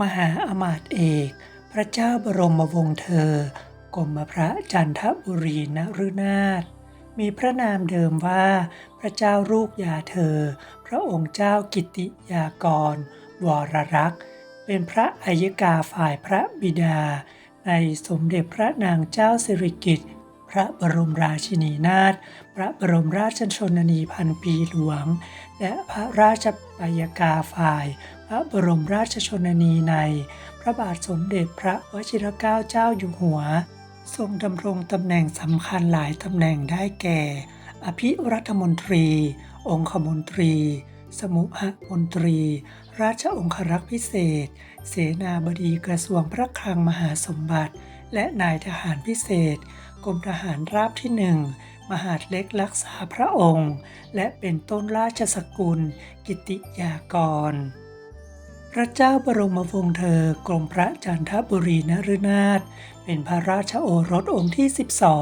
มหาอมาตย์เอก พระเจ้าบรมวงศ์เธอกรมพระจันทบุรีนฤนาถมีพระนามเดิมว่าพระเจ้าลูกยาเธอ พระองค์เจ้ากิติยากร วรรักษ์ เป็นพระอัยกาฝ่ายพระบิดา ในสมเด็จพระนางเจ้าสิริกิติ์พระบรมราชินีนาถ พระบรมราชชนนีพันปีหลวง และพระราชปัยกาฝ่าย ระบรมราชชนนีใน พระบาทสมเด็จพระวชิรเกล้าเจ้าอยู่หัว ทรงดำรงตำแหน่งสำคัญหลายตำแหน่งได้แก่ อภิรัฐมนตรี องคมนตรี สมุหมนตรี ราชองครักษ์พิเศษ เสนาบดีกระทรวงพระคลังมหาสมบัติ และนายทหารพิเศษกรมทหารราบที่หนึ่งมหาดเล็กรักษาพระองค์ และเป็นต้นราชสกุล กิติยากร พระเจ้าบรมวงศ์เธอกรมพระจันทบุรีนฤนาถเป็นพระราชโอรสองค์ที่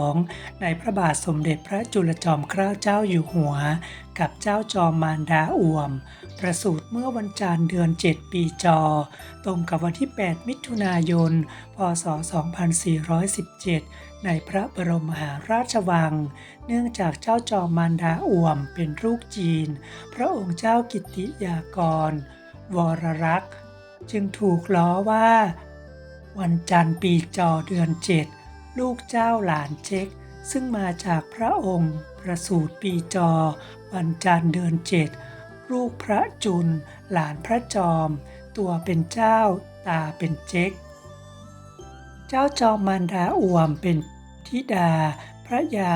12 ในพระบาทสมเด็จพระจุลจอมเกล้าเจ้าอยู่หัว กับเจ้าจอมมารดาอ่วม ประสูติเมื่อวันจันทร์เดือน 7 ปีจอ ตรงกับวันที่ 8 มิถุนายน พศ 2417 ในพระบรมมหาราชวัง เนื่องจากเจ้าจอมมารดาอ่วมเป็นลูกจีน พระองค์เจ้ากิติยากร วรรักษ์ จึงถูกล้อว่า วันจันทร์ปีจอเดือนเจ็ดลูกเจ้าหลานเช็คซึ่งมาจากพระองค์ประสูติปีจอ วันจันทร์เดือนเจ็ดลูกพระจุลหลานพระจอม ตัวเป็นเจ้าตาเป็นเจ๊ก เจ้าจอมมารดาอ่วมเป็นธิดา พระยา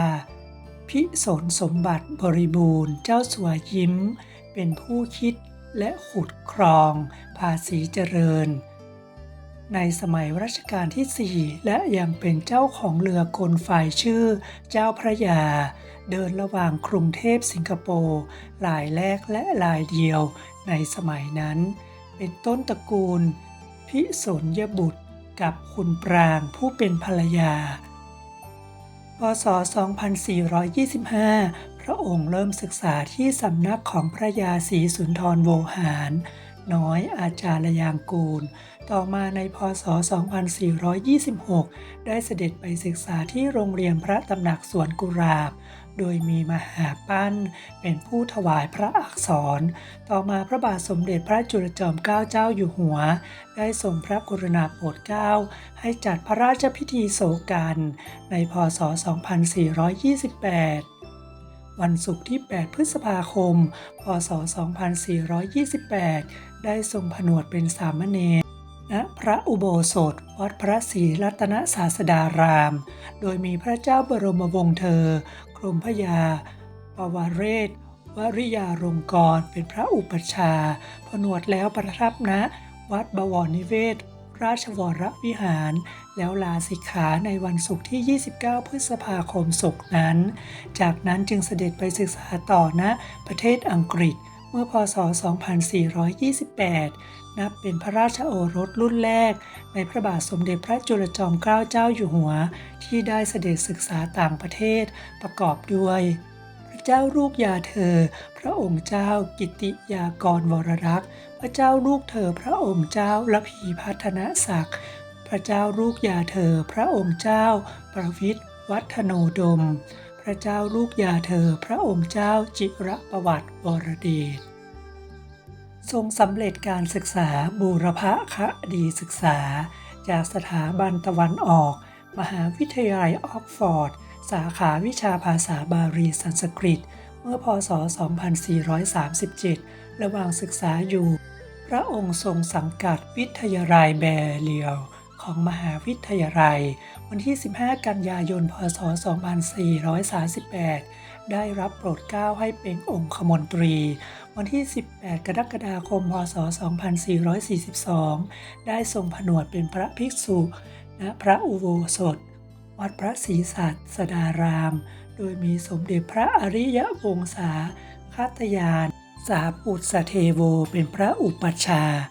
พิสนสมบัติบริบูรณ์ เจ้าสัวยิ้ม เป็นผู้คิด และขุดครองภาษีเจริญ ในสมัยรัชกาลที่ 4 และยังเป็นเจ้าของเรือกลไฟชื่อ เจ้าพระยา เดินระหว่างกรุงเทพสิงคโปร์ลายแรกและลายเดียว ในสมัยนั้น เป็นต้นตระกูล พิสนยบุตรกับคุณปรางผู้เป็นภรรยาพศ 2425 ระองค์เริ่มศึกษาที่สำนักของพระยาศรีสุนทรโวหาร น้อยอาจารยางกูล ต่อมาในพศ 2426 ได้เสด็จไปศึกษาที่โรงเรียนพระตำหนักสวนกุหลาบ โดยมีมหาปั้น เป็นผู้ถวายพระอักษร ต่อมาพระบาทสมเด็จพระจุลจอมเกล้าเจ้าอยู่หัว ได้ทรงพระกรุณาโปรดเกล้าให้จัดพระราชพิธีโศกันในพศ 2428 วันศุกร์ที่ 8 พฤษภาคม พศ 2428 ได้ทรงผนวดเป็นสามเณรณพระอุโบสถ วัดพระศรีรัตนศาสดาราม โดยมีพระเจ้าบรมวงศ์เธอ กรมพระยา ปวเรศ วริยาลงกรณ์เป็นพระอุปชา ผนวดแล้วประทับณวัดบวรนิเวศ ราชวรวิหาร แล้วลาสิกขาในวันศุกร์ที่ 29 พฤษภาคมศกนั้น จากนั้นจึงเสด็จไปศึกษาต่อณประเทศอังกฤษเมื่อพศ 2428 นับเป็นพระราชโอรสรุ่นแรก ในพระบาทสมเด็จพระจุลจอมเกล้าเจ้าอยู่หัว ที่ได้เสด็จศึกษาต่างประเทศประกอบด้วย เจ้าลูกยาเธอ พระองค์เจ้ากิติยากรวรรักษ์ พระเจ้าลูกเธอ พระองค์เจ้าละพีพัฒนศักดิ์ พระเจ้าลูกยาเธอ พระองค์เจ้า ประวิตรวัฒโนดม พระเจ้าลูกยาเธอ พระองค์เจ้าจิระประวัติวรเดชทรงสำเร็จการศึกษาบูรพคดีศึกษา จากสถาบันตะวันออก มหาวิทยาลัยออกฟอร์ด สาขาวิชาภาษาบาลีสันสกฤต เมื่อพศ 2437 ระหว่างศึกษาอยู่ พระองค์ทรงสังกัดวิทยาลัยแบเรียลของมหาวิทยาลัย วันที่ 15 กันยายน พศ 2438 ได้รับโปรดเกล้าให้เป็นองคมนตรี วันที่ 18 กรกฎาคม พศ 2442 ได้ทรงผนวดเป็นพระภิกษุณพระอุโบสถ วัดพระศรีสัตสดาราม โดยมีสมเด็จพระอริยวงศาคาตยาน สาปุตสเทโวเป็นพระอุปัชฌาย์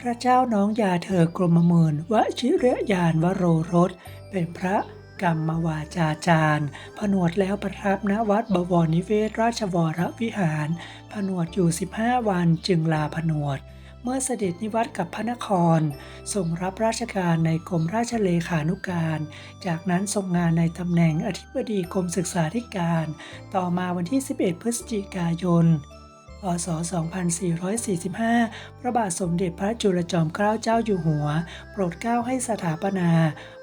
พระเจ้าน้องยาเธอกรมมื่นวชิรยานวโรรส เป็นพระกรรมวาจาจารย์ ผนวดแล้วประทับณวัดบวรนิเวศราชวรวิหาร ผนวดอยู่ 15 วันจึงลาผนวด เมื่อเสด็จนิวัตกับพระนครทรงรับราชการในกรมราชเลขานุการ จากนั้นทรงงานในตำแหน่งอธิบดีกรมศึกษาธิการ ต่อมาวันที่ 11 พฤศจิกายน พศ 2445 พระบาทสมเด็จพระจุลจอมเกล้าเจ้าอยู่หัว โปรดเกล้าให้สถาปนา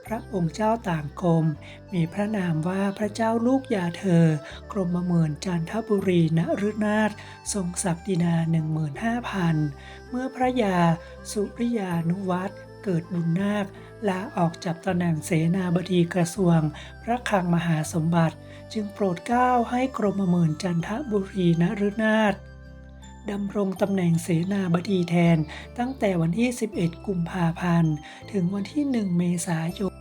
พระองค์เจ้าต่างกรม มีพระนามว่าพระเจ้าลูกยาเธอ กรมเมือนจันทบุรีนฤนาถทรงศักดินา 15,000 เมื่อพระยาสุริยานุวัตรเกิดบุญนาคลาออกจากตำแหน่งเสนาบดีกระทรวง พระคลังมหาสมบัติ จึงโปรดเกล้าให้กรมเมือนจันทบุรีนฤนาถ ดำรงตำแหน่งเสนาบดีแทน ตั้งแต่วันที่ 11 กุมภาพันธ์ ถึงวันที่ 1 เมษายน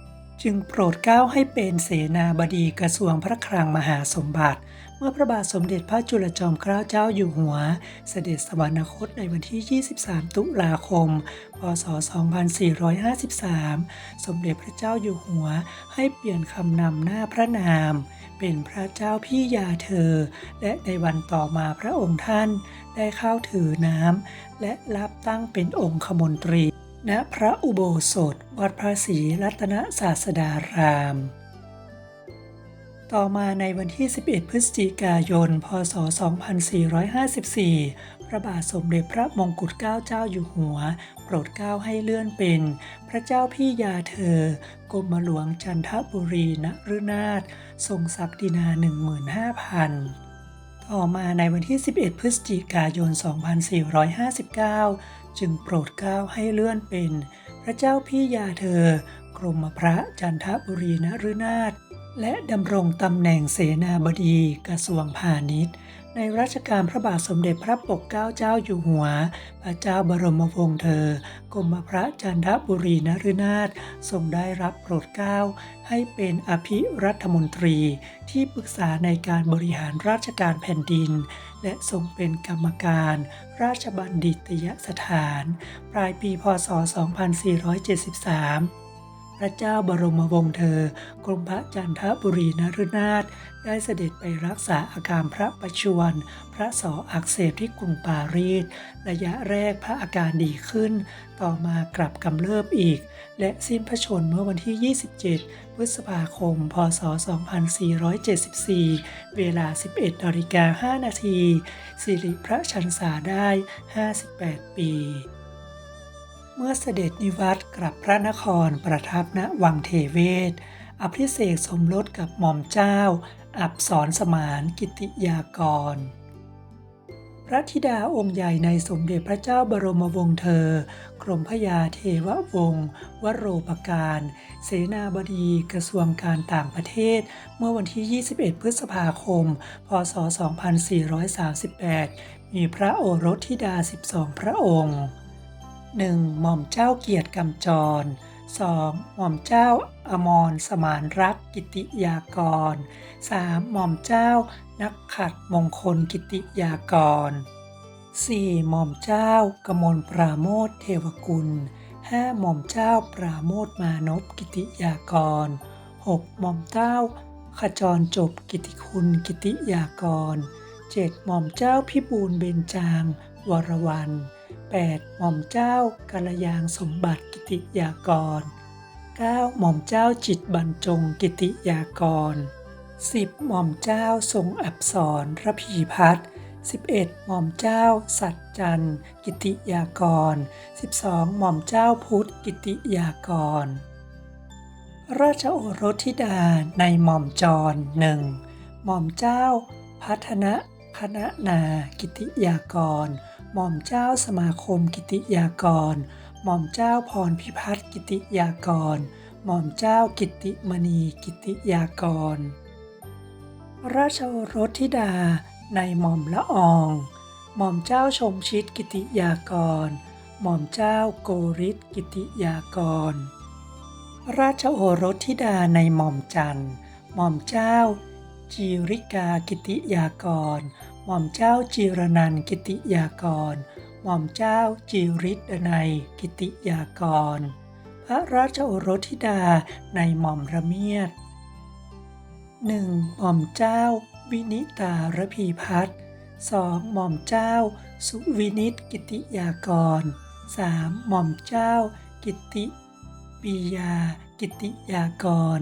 จึงโปรดเกล้าให้เป็นเสนาบดีกระทรวงพระคลังมหาสมบัติ เมื่อพระบาทสมเด็จพระจุลจอมเกล้าเจ้าอยู่หัว เสด็จสวรรคตในวันที่ 23 ตุลาคม พศ 2453 สมเด็จพระเจ้าอยู่หัวให้เปลี่ยนคำนำหน้าพระนาม เป็นพระเจ้าพี่ยาเธอ และในวันต่อมาพระองค์ท่านได้เข้าถือน้ำและรับตั้งเป็นองค์ขมนตรี ณพระอุโบสถ วัดพระศรีรัตนศาสดาราม ต่อมาในวันที่ 11 พฤศจิกายน พศ 2454 พระบาทสมเด็จพระมงกุฎเกล้าเจ้าอยู่หัว โปรดเกล้าให้เลื่อนเป็น พระเจ้าพี่ยาเธอกรมหลวงจันทบุรีนฤนาถทรงศักดินา 15,000ต่อมาในวันที่ 11 พฤศจิกายน 2459 จึงโปรดเกล้าให้เลื่อนเป็น พระเจ้าพี่ยาเธอ กรมพระจันทบุรีนฤนาถ และดำรงตำแหน่งเสนาบดีกระทรวงพาณิชย์ ในรัชกาลพระบาทสมเด็จพระปกเกล้าเจ้าอยู่หัว พระเจ้าบรมวงศ์เธอกรมพระจันทบุรีนฤนาถทรงได้รับโปรดเกล้าให้เป็นอภิรัฐมนตรีที่ปรึกษาในการบริหารราชการแผ่นดิน และทรงเป็นกรรมการ ราชบัณฑิตยสถาน ปลายปีพศ 2473 พระเจ้าบรมวงศ์เธอกรมพระจันทบุรีนฤนาถได้เสด็จไปรักษาอาการพระประชวรพระสออักเสบที่กรุงปารีส ระยะแรกพระอาการดีขึ้น ต่อมากลับกำเริบอีก และสิ้นพระชนม์เมื่อวันที่ 27 พฤษภาคม พศ 2474 เวลา 11นาฬิกา5นาทีสิริพระชันษาได้ 58 ปี เมื่อเสด็จนิวัตกลับพระนครประทับณวังเทเวศ อภิเษกสมรสกับหม่อมเจ้า อับสรสมานกิติยากร พระธิดาองค์ใหญ่ในสมเด็จพระเจ้าบรมวงศ์เธอ กรมพยาเทววงศ์วโรปการ เสนาบดีกระทรวงการต่างประเทศ เมื่อวันที่ 21 พฤษภาคม พศ 2438 มีพระโอรสธิดา 12 พระองค์ 1. หม่อมเจ้าเกียรติกำจร 2. หม่อมเจ้าอมรสมานรักกิติยากร 3. หม่อมเจ้านักขัดมงคลกิติยากร 4. หม่อมเจ้ากมลปราโมทเทวกุล 5. หม่อมเจ้าปราโมทมานพกิติยากร 6. หม่อมเจ้าขจรจบกิติคุณกิติยากร 7. หม่อมเจ้าพิบูลเบญจาง วรวัน 8. หม่อมเจ้ากาลยางสมบัติกิติยากร 9. หม่อมเจ้าจิตบรรจงกิติยากร 10. หม่อมเจ้าทรงอับสรระพีพัฒน์ 11. หม่อมเจ้า สัจจันกิติยากร 12. หม่อมเจ้าพุทธกิติยากร ราชโอรสธิดาในหม่อมจรหนึ่งหม่อมเจ้า พัฒนะคณะนากิติยากร หม่อมเจ้าสมาคมกิติยากร หม่อมเจ้าพรพิพัฒน์กิติยากร หม่อมเจ้ากิติมณีกิติยากร ราชโอรสธิดาในหม่อมละออง หม่อมเจ้าชมชิดกิติยากร หม่อมเจ้าโกริศกิติยากร ราชโอรสธิดาในหม่อมจันทร์หม่อมเจ้า จีริกากิติยากร หม่อมเจ้าจีรนันกิติยากร หม่อมเจ้าจีริดนัยกิติยากร พระราชโอรสธิดาในหม่อมระเมียดหนึ่งหม่อมเจ้า วินิตาระพีพัฒน์สองหม่อมเจ้า สุวินิตกิติยากร 3. หม่อมเจ้า กิติปิยา กิตติยากร